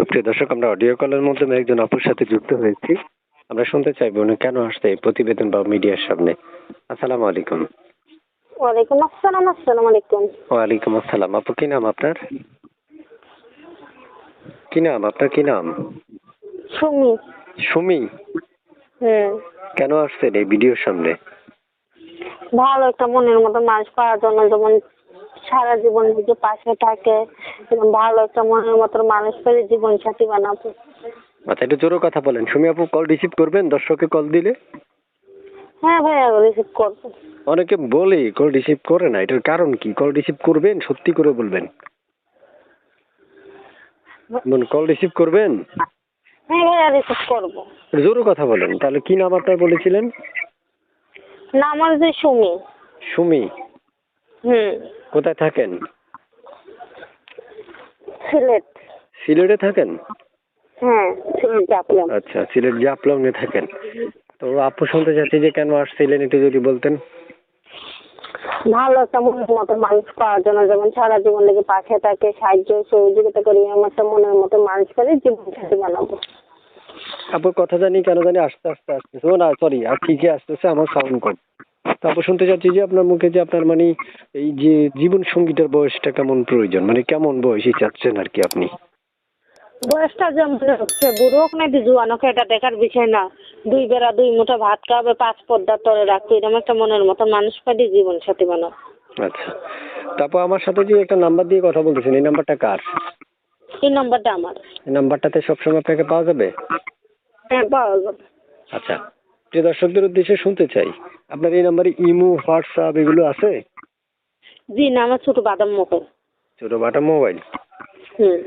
সুপ্রিয় দর্শক আমরা অডিও কলের মাধ্যমে একজন আপুর সাথে যুক্ত হয়েছি। আমরা শুনতে চাইব উনি কেন আসছে এই প্রতিবেদন বা মিডিয়ার সামনে। আসসালামু আলাইকুম। ওয়ালাইকুম আসসালাম আসসালামু আলাইকুম। ওয়ালাইকুম আসসালাম। আপু কি নাম আপনার? কি নাম? আপনার কি নাম? সুমি। সুমি? হুম। কেন আসছেন এই ভিডিওর সামনে? ভালো একটা মনের মতো মানুষ পাওয়ার জন্য যেমন সারা জীবন নিজে পাশে থাকে ভালো একটা মনের মতো মানুষ পেলে জীবন সাথী বানাবো। আচ্ছা একটু জোরে কথা বলেন। সুমি আপু কল রিসিভ করবেন? দর্শককে কল দিলে? হ্যাঁ ভাইয়া রিসিভ করব। অনেকে বলে কল রিসিভ করে না। এটার কারণ কি? কল রিসিভ করবেন? সত্যি করে বলবেন? কল রিসিভ করবেন? হ্যাঁ ভাইয়া রিসিভ করব। জোরে কথা বলেন। তাহলে কি নাম আপনার বলেছিলেন? না আমার যে সুমি। সুমি। হুম। কোথায় থাকেন? সিলেট। সিলেটে থাকেন? হ্যাঁ সিলেট চাপলাম আচ্ছা সিলেট জাফলংয়ে থাকেন। তো আপু শুনতে চাচ্ছি যে কেন আসছিলেন একটু যদি বলতেন। ভালো একটা মনের মতো মানুষ পাওয়ার জন্য যেমন সারা জীবন লেগে পাশে থাকে সাহায্য সহযোগিতা করি আমার একটা মনের মতো মানুষ পেলে জীবন সাথে বানাবো। আপুর কথা জানি কেন জানি আস্তে আস্তে আসতেছে। ও না সরি আর ঠিকই আসতেছে আমার সাউন্ড কম। তো আপু শুনতে চাচ্ছি যে আপনার মুখে যে আপনার মানে এই যে জীবন সঙ্গীতের বয়সটা কেমন প্রয়োজন? মানে কেমন বয়সই চাচ্ছেন আর কি আপনি? বয়সটা যেমন হচ্ছে বুড়ো হোক না জুয়ান হোক এটা দেখার বিষয় না। দুই বেলা দুই মুঠো ভাত খাবে পাঁচ পর্দা তলে রাখতে এরকম একটা মনের মতো মানুষ পাই জীবন সাথী বানাবো আচ্ছা। তারপর আমার সাথে যে একটা নাম্বার দিয়ে কথা বলতেছেন এই নাম্বারটা কার? এই নাম্বারটা আমার। এই নাম্বারটাতে সবসময় আপনাকে পাওয়া যাবে? হ্যাঁ পাওয়া যাবে। আচ্ছা। প্রিয় দর্শকদের উদ্দেশ্যে শুনতে চাই। আপনার এই নাম্বারে ইমো হোয়াটসঅ্যাপ এগুলো আছে? জি না আমার ছোট বাদাম মুখে ছোট বাটা মোবাইল? হুম।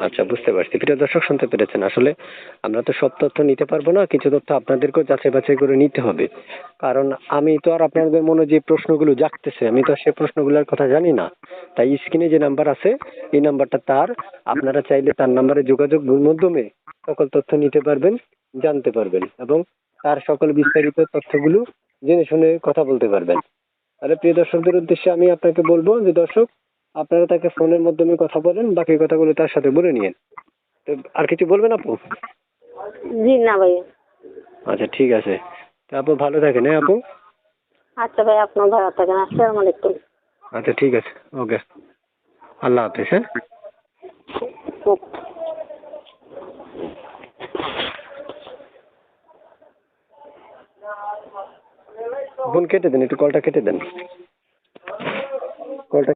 আচ্ছা বুঝতে পারছি। প্রিয় দর্শক শুনতে পেরেছেন। আসলে আমরা তো সব তথ্য নিতে পারব না কিছু তথ্য আপনাদেরকেও যাচাই বাছাই করে নিতে হবে। কারণ আমি তো আর আপনাদের মনে যে প্রশ্নগুলো জাগতেছে আমি তো আর সেই প্রশ্নগুলোর কথা জানি না। তাই স্ক্রিনে যে নাম্বার আছে এই নাম্বারটা তার। আপনারা চাইলে তার নাম্বারে যোগাযোগ মাধ্যমে সকল তথ্য নিতে পারবেন জানতে পারবেন এবং তার সকল বিস্তারিত তথ্যগুলো জেনে শুনে কথা বলতে পারবেন। তাহলে প্রিয় দর্শকদের উদ্দেশ্যে আমি আপনাকে বলব যে দর্শক আপনারা তাকে ফোনের মাধ্যমে কথা বলেন বাকি কথাগুলো তার সাথে বলে নিয়েন। তো আর কিছু বলবেন আপু? জি না ভাইয়া আচ্ছা ঠিক আছে। তো আপু ভালো থাকেন হ্যাঁ আপু? আচ্ছা ভাই আপনার ভালো থাকেন। আসসালামু আলাইকুম। আচ্ছা ঠিক আছে। ওকে। আল্লাহ হাফেজ হ্যাঁ? বোন কেটে দেন একটু কলটা কেটে দেন। কলটা